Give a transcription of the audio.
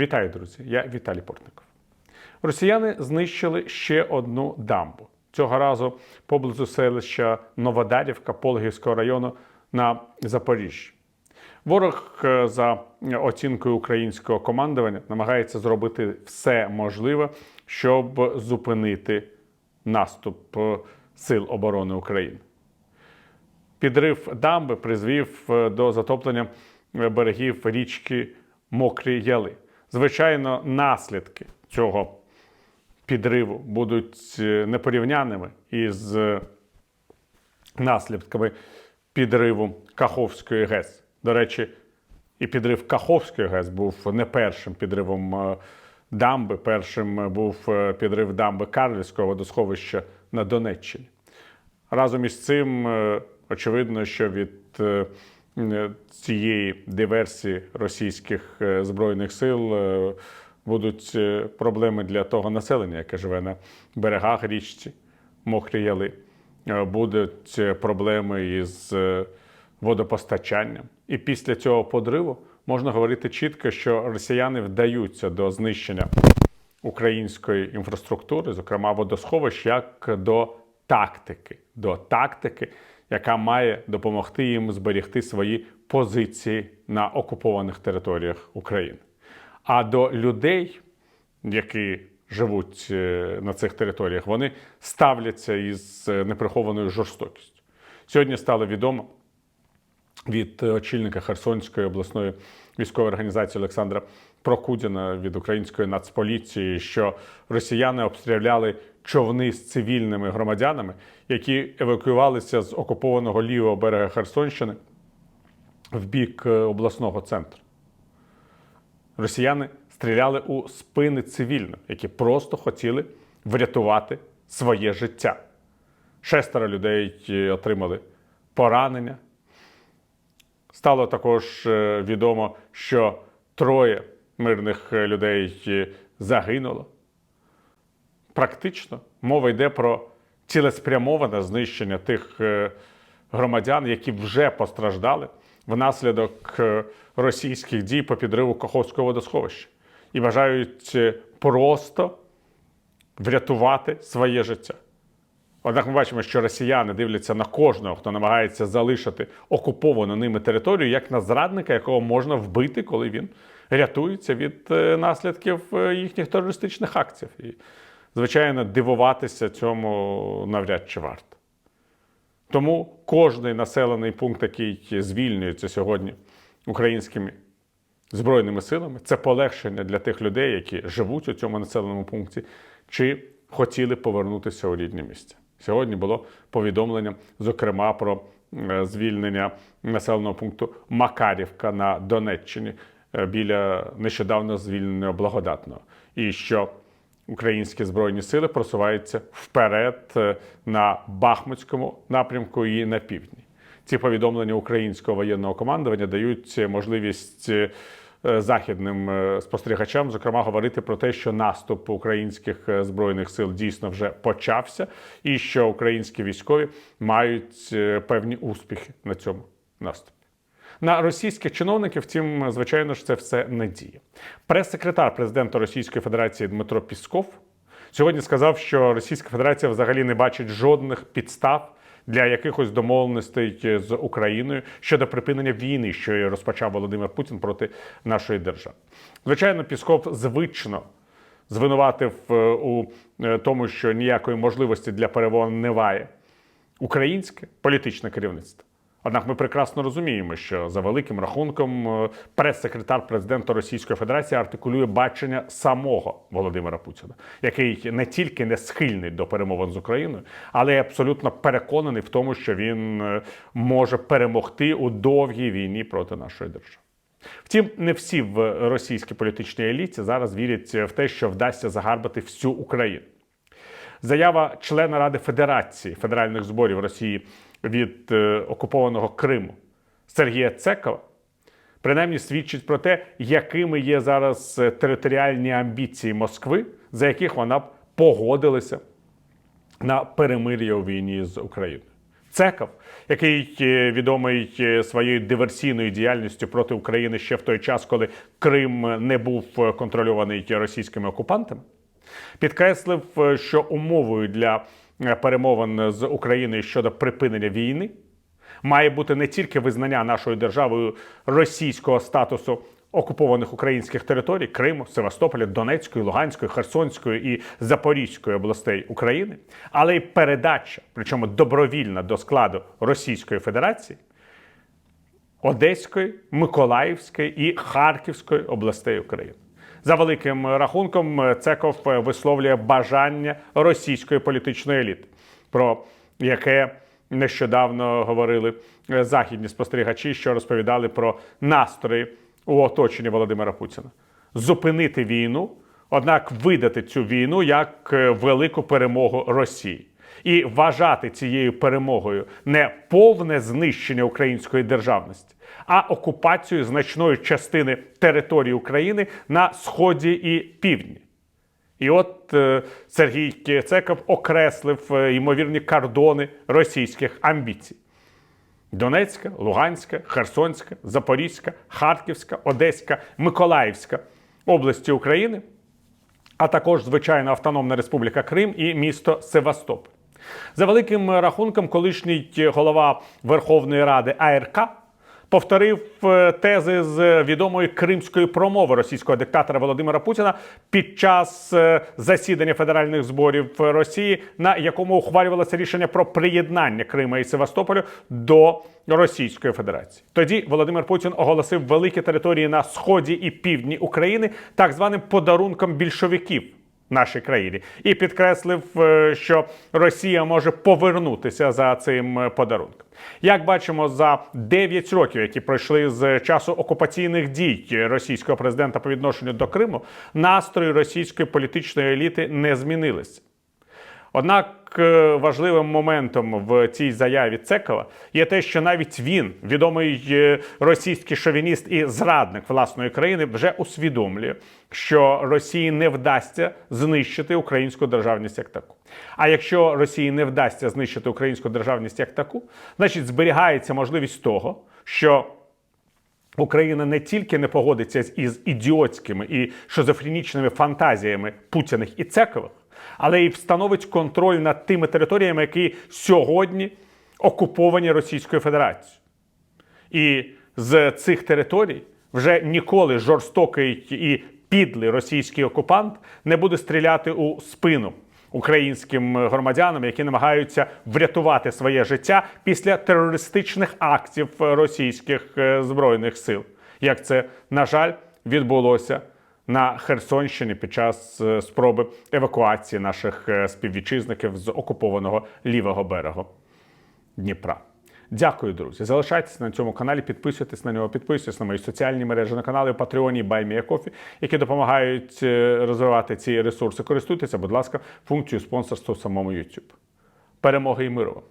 Вітаю, друзі! Я Віталій Портников. Росіяни знищили ще одну дамбу. Цього разу поблизу селища Новодарівка Пологівського району на Запоріжжі. Ворог, е, за оцінкою українського командування, намагається зробити все можливе, щоб зупинити наступ е, Сил оборони України. Підрив дамби призвів е, до затоплення берегів річки Мокрі Яли. Звичайно, наслідки цього підриву будуть е, непорівняними із е, наслідками підриву Каховської ГЕС. До речі, і підрив Каховської ГЕС був не першим підривом е, дамби. Першим був підрив дамби Карлівського водосховища на Донеччині. Разом із цим очевидно, що від цієї диверсії російських е, збройних сил е, будуть е, проблеми для того населення, яке живе на берегах річці Мокрі Яли. Е, Будуть е, проблеми із е, водопостачанням. І після цього подриву можна говорити чітко, що росіяни вдаються до знищення української інфраструктури, зокрема водосховищ, як до тактики, до тактики, яка має допомогти їм зберегти свої позиції на окупованих територіях України. А до людей, які живуть е, на цих територіях, вони ставляться із е, неприхованою жорстокістю. Сьогодні стало відомо від очільника Херсонської обласної військової організації Олександра Прокудіна від української нацполіції, що росіяни обстріляли човни з цивільними громадянами, які евакуювалися з окупованого лівого берега Херсонщини в бік е, обласного центру. Росіяни стріляли у спини цивільним, які просто хотіли врятувати своє життя. Шестеро людей е, отримали поранення. Стало також е, відомо, що троє мирних людей загинуло. Практично мова йде про цілеспрямоване знищення тих е, громадян, які вже постраждали внаслідок е, російських дій по підриву Каховського водосховища і бажають е, просто врятувати своє життя. Однак ми бачимо, що росіяни дивляться на кожного, хто намагається залишити окуповану ними територію, як на зрадника, якого можна вбити, коли він рятується від наслідків їхніх терористичних акцій. Звичайно, дивуватися цьому навряд чи варто. Тому кожний населений пункт, який звільнюється сьогодні українськими збройними силами, це полегшення для тих людей, які живуть у цьому населеному пункті, чи хотіли повернутися у рідне місце. Сьогодні було повідомлення, зокрема, про е, звільнення населеного пункту Макарівка на Донеччині е, біля нещодавно звільненого благодатного. І що українські збройні сили просуваються вперед е, на Бахмутському напрямку і на півдні. Ці повідомлення українського воєнного командування дають можливість е, західним е, спостерігачам, зокрема, говорити про те, що наступ українських збройних сил дійсно вже почався, і що українські військові мають певні успіхи на цьому наступі. На російських чиновників, втім, звичайно ж, це все не діє. Прес-секретар президента Російської Федерації Дмитро Пісков сьогодні сказав, що Російська Федерація взагалі не бачить жодних підстав для якихось домовленостей з Україною щодо припинення війни, що розпочав Володимир Путін проти нашої держави. Звичайно, Пісков звично звинуватив е, у е, тому, що ніякої можливості для перемовин немає українське політичне керівництво. Однак ми прекрасно розуміємо, що за великим рахунком е, прес-секретар президента Російської Федерації артикулює бачення самого Володимира Путіна, який не тільки не схильний до перемовин з Україною, але й абсолютно переконаний в тому, що він е, може перемогти у довгій війні проти нашої держави. Втім, не всі в російській політичній еліті зараз вірять в те, що вдасться загарбати всю Україну. Заява члена Ради Федерації федеральних зборів Росії від е, окупованого Криму Сергія Цекова принаймні свідчить про те, якими є зараз е, територіальні амбіції Москви, за яких вона б погодилася на перемир'я у війні з Україною. Цеков, який е, відомий своєю диверсійною діяльністю проти України ще в той час, коли Крим не був контрольований російськими окупантами, підкреслив, е, що умовою для е, перемовин з Україною щодо припинення війни має бути не тільки визнання нашою державою російського статусу окупованих українських територій Криму, Севастополя, Донецької, Луганської, Херсонської і Запорізької областей України, але й передача, причому добровільна до складу Російської Федерації. Одеської, Миколаївської і Харківської областей України. За великим рахунком, Цеков висловлює бажання російської політичної еліти, про яке нещодавно говорили західні спостерігачі, що розповідали про настрої у оточенні Володимира Путіна. Зупинити війну, однак видати цю війну як е, велику перемогу Росії і вважати цією перемогою не повне знищення української державності, а окупацію значної частини території України на сході і півдні. І от е, Сергій Цеков окреслив е, ймовірні кордони російських амбіцій. Донецька, Луганська, Херсонська, Запорізька, Харківська, Одеська, Миколаївська області України, а також, звичайно, Автономна Республіка Крим і місто Севастополь. За великим рахунком, колишній голова Верховної Ради АРК повторив е, тези з відомої кримської промови російського диктатора Володимира Путіна під час е, засідання федеральних зборів Росії, на якому ухвалювалося рішення про приєднання Крима і Севастополю до Російської Федерації. Тоді Володимир Путін оголосив великі території на сході і півдні України так званим подарунком більшовиків нашій країні і підкреслив, е, що Росія може повернутися за цим е, подарунком. Як бачимо, за 9 років, які пройшли з часу окупаційних дій російського президента по відношенню до Криму, настрої російської політичної еліти не змінилися. Однак е, важливим моментом в цій заяві Цекова є те, що навіть він, відомий е, російський шовініст і зрадник власної країни, вже усвідомлює, що Росії не вдасться знищити українську державність як таку. А якщо Росії не вдасться знищити українську державність як таку, значить зберігається можливість того, що Україна не тільки не погодиться із ідіотськими і шизофренічними фантазіями Путіних і Цекових, але й встановить контроль над тими територіями, які сьогодні окуповані Російською Федерацією. І з цих територій вже ніколи жорстокий і підлий російський окупант не буде стріляти у спину українським громадянам, які намагаються врятувати своє життя після терористичних актів російських е, збройних сил, як це на жаль відбулося на Херсонщині під час е, спроби евакуації наших е, співвітчизників з окупованого лівого берегу Дніпра. Дякую, друзі. Залишайтеся на цьому каналі, підписуйтесь на нього, підписуйтесь на мої соціальні мережі на каналі Patreon і BuyMeACoffee, які допомагають е, розвивати ці ресурси. Користуйтеся, будь ласка, функцією спонсорства в самому YouTube. Перемоги і миру!